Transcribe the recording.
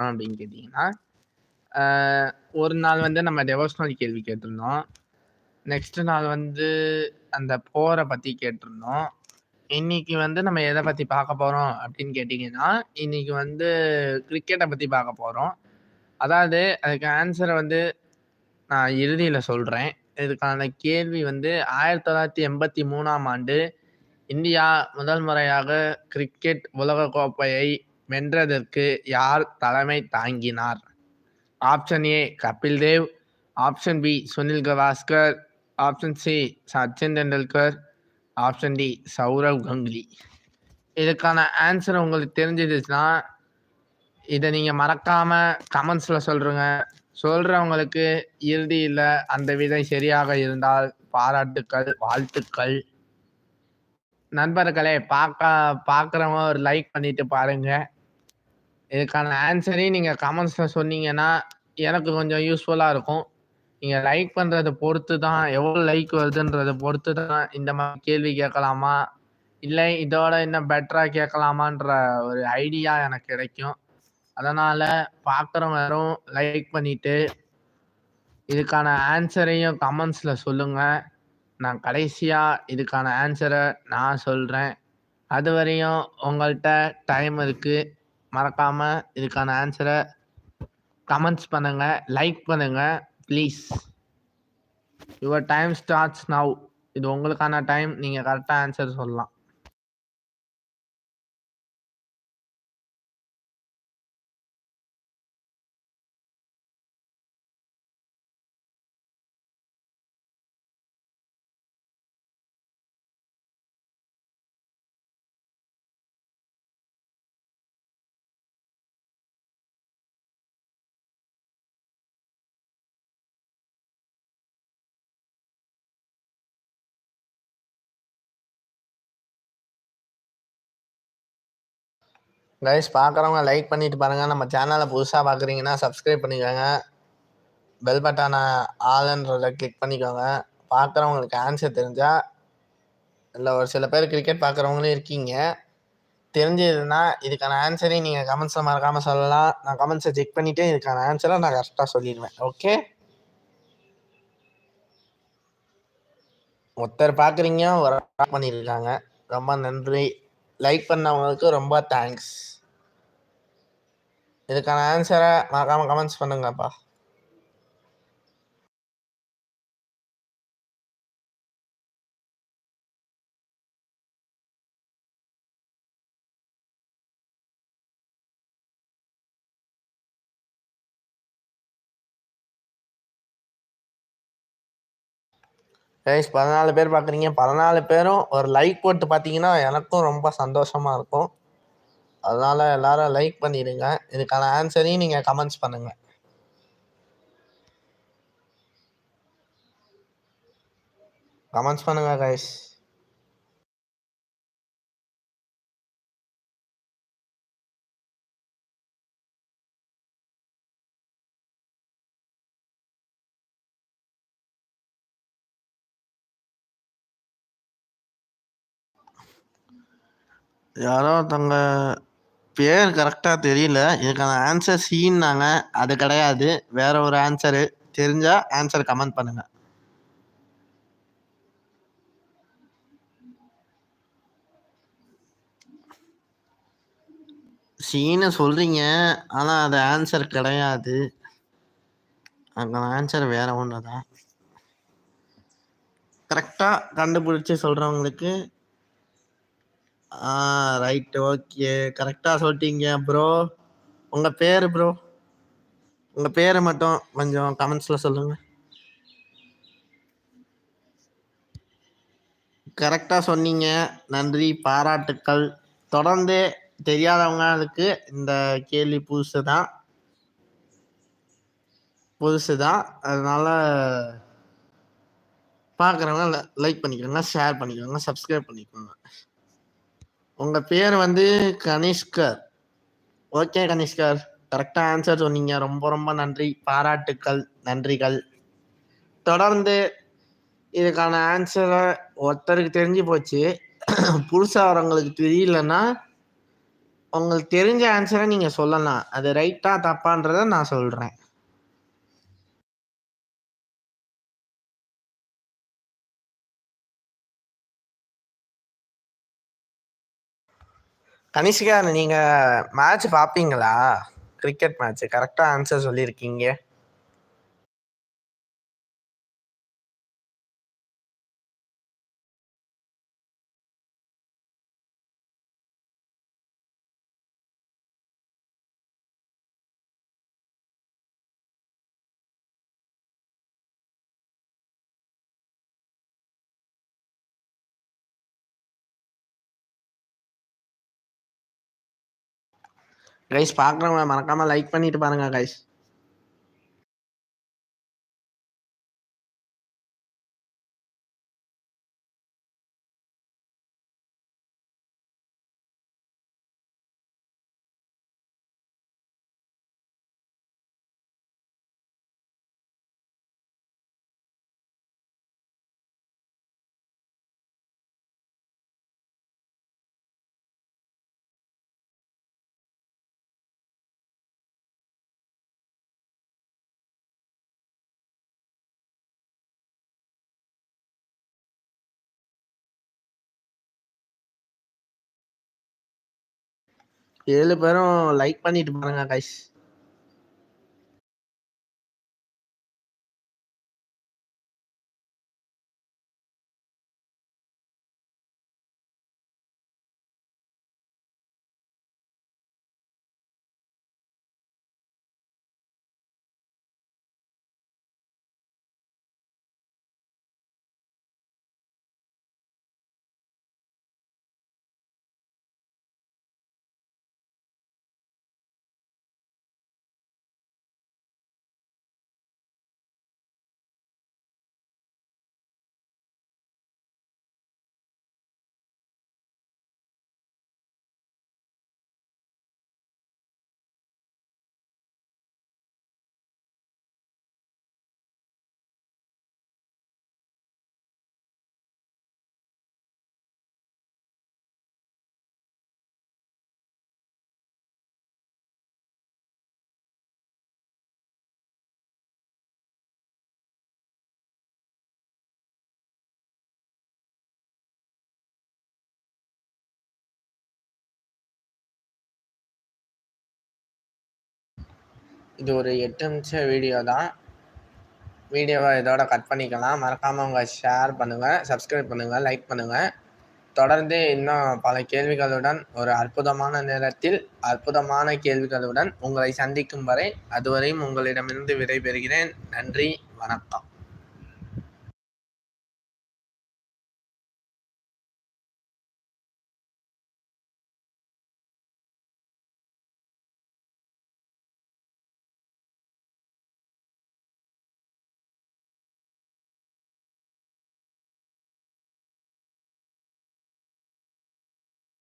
அப்படின்னு கேட்டிங்கன்னா, ஒரு நாள் வந்து நம்ம டெவோஷனல் கேள்வி கேட்டிருந்தோம். நெக்ஸ்ட் நாள் வந்து அந்த போரை பற்றி கேட்டிருந்தோம். இன்னைக்கு வந்து நம்ம எதை பற்றி பார்க்க போகிறோம் அப்படின்னு கேட்டிங்கன்னா இன்னைக்கு வந்து கிரிக்கெட்டை பற்றி பார்க்க போகிறோம் அதாவது அதுக்கு ஆன்சரை வந்து நான் இறுதியில் சொல்கிறேன் இதுக்கான கேள்வி வந்து 1983ஆம் ஆண்டு இந்தியா முதல் முறையாக கிரிக்கெட் உலகக்கோப்பையை வென்றதற்கு யார் தலைமை தாங்கினார்? Option A Kapil Dev, option B Sunil Gavaskar, option C Sachin Tendulkar, option D Sourav Ganguly. இதுக்கான ஆன்சர் உங்களுக்கு தெரிஞ்சிருச்சுன்னா, இதை நீங்கள் மறக்காமல் கமெண்ட்ஸில் சொல்றுங்க. சொல்கிறவங்களுக்கு இறுதியில் அந்த விதை சரியாக இருந்தால் பாராட்டுக்கள், வாழ்த்துக்கள். நண்பர்களே பார்க்க பார்க்குறவங்க ஒரு லைக் பண்ணிட்டு பாருங்கள் இதுக்கான ஆன்சரையும் நீங்கள் கமெண்ட்ஸில் சொன்னீங்கன்னா, எனக்கு கொஞ்சம் யூஸ்ஃபுல்லாக இருக்கும். நீங்கள் லைக் பண்ணுறதை பொறுத்து தான் எவ்வளோ லைக் வருதுன்றதை பொறுத்து தான் இந்த மாதிரி கேள்வி கேட்கலாமா? இல்லை இதோட இன்னும் பெட்டராக கேட்கலாமான்ற ஒரு ஐடியா எனக்கு கிடைக்கும். அதனால் பார்க்குறவரும் லைக் பண்ணிட்டு இதுக்கான ஆன்சரையும் கமெண்ட்ஸில் சொல்லுங்கள் நான் கடைசியாக இதுக்கான ஆன்சரை நான் சொல்றேன். அதுவரையும் உங்கள்கிட்ட டைம் இருக்குது மறக்காமல் இதுக்கான ஆன்சரை கமெண்ட்ஸ் பண்ணுங்கள் லைக் பண்ணுங்கள் please. Your time starts now. இது உங்களுக்கான டைம். நீங்கள் கரெக்டாக ஆன்சர் சொல்லலாம். கைஸ் பார்க்குறவங்க லைக் பண்ணிட்டு பாருங்கள் நம்ம சேனலை புதுசாக பார்க்குறீங்கன்னா சப்ஸ்கிரைப் பண்ணிக்கோங்க. பெல் பட்டான ஆளுன்றத கிளிக் பண்ணிக்கோங்க. பார்க்குறவங்களுக்கு ஆன்சர் தெரிஞ்சால் இல்லை ஒரு சில பேர் கிரிக்கெட் பார்க்குறவங்களும் இருக்கீங்க. தெரிஞ்சதுன்னா இதுக்கான ஆன்சரையும் நீங்கள் கமெண்ட்ஸில் மறக்காமல் சொல்லலாம். நான் கமெண்ட்ஸை செக் பண்ணிவிட்டு இதுக்கான ஆன்சரை நான் கரெக்டாக சொல்லிடுவேன் ஓகே. ஒருத்தர் பார்க்குறீங்க, ஒரு பண்ணியிருக்காங்க. ரொம்ப நன்றி. லைக் பண்ணவங்களுக்கு ரொம்ப தேங்க்ஸ். இதுக்கான ஆன்சரை மறக்காமல் கமெண்ட்ஸ் பண்ணுங்கப்பா. கைஸ் 14 பேர் பார்க்குறீங்க. 14 பேரும் ஒரு லைக் போட்டு பார்த்தீங்கன்னா, எனக்கும் ரொம்ப சந்தோஷமாக இருக்கும். அதனால் எல்லாரும் லைக் பண்ணிடுங்க. இதுக்கான ஆன்சரையும் நீங்கள் கமெண்ட்ஸ் பண்ணுங்கள் கமெண்ட்ஸ் பண்ணுங்கள் கைஸ். யாரோ ஒருத்தவங்க பேர் கரெக்டாக தெரியல. இதுக்கான ஆன்சர் சீன்னாங்க அது கிடையாது. வேற ஒரு ஆன்சரு தெரிஞ்சா ஆன்சர் கமெண்ட் பண்ணுங்க. சின்னு சொல்றீங்க. ஆனால் அது ஆன்சர் கிடையாது. அதுக்கான ஆன்சர் வேற ஒன்று தான். கரெக்டாக கண்டுபிடிச்சி சொல்கிறவங்களுக்கு ஆ ரைட் ஓகே. கரெக்டாக சொல்லிட்டீங்க ப்ரோ. உங்க பேரு ப்ரோ? உங்க பேரை மட்டும் கொஞ்சம் கமெண்ட்ஸ்ல சொல்லுங்க. கரெக்டாக சொன்னீங்க. நன்றி. பாராட்டுக்கள். தொடர்ந்து தெரியாதவங்களுக்கு இந்த கேள்வி புதுசு தான். புதுசு தான். அதனால பார்க்குறவங்க லைக் பண்ணிக்கோங்க, ஷேர் பண்ணிக்கோங்க, சப்ஸ்கிரைப் பண்ணிக்கோங்க. உங்க பேர் வந்து கனிஷ்கர். ஓகே கனிஷ்கர். கரெக்டா ஆன்சர் சொன்னீங்க. ரொம்ப ரொம்ப நன்றி. பாராட்டுக்கள். நன்றிகள். தொடர்ந்து இதுக்கான ஆன்சரை ஒருத்தருக்கு தெரிஞ்சு போச்சு. புதுசாக வரவங்களுக்கு தெரியலன்னா உங்களுக்கு தெரிஞ்ச ஆன்சரை நீங்கள் சொல்லலாம். அது ரைட்டாக தப்பான்றத நான் சொல்கிறேன் கனிஷ்கா நீங்க மேட்ச் பார்ப்பீங்களா? Cricket match. கரெக்டாக ஆன்சர் சொல்லியிருக்கீங்க. கைஸ் பார்க்குறவங்க மறக்காம லைக் பண்ணிட்டு பாருங்க கைஸ். ஏழு பேரும் லைக் பண்ணிட்டு பாருங்க கைஸ். இது ஒரு எட்டு நிமிஷம் வீடியோ தான். வீடியோவை இதோட கட் பண்ணிக்கலாம். மறக்காமல் உங்கள் ஷேர் பண்ணுங்கள் சப்ஸ்கிரைப் பண்ணுங்கள் லைக் பண்ணுங்கள் தொடர்ந்து இன்னும் பல கேள்விகளுடன் ஒரு அற்புதமான நேரத்தில், அற்புதமான கேள்விகளுடன் உங்களை சந்திக்கும் வரை, அதுவரையும் உங்களிடமிருந்து விடைபெறுகிறேன். நன்றி, வணக்கம்.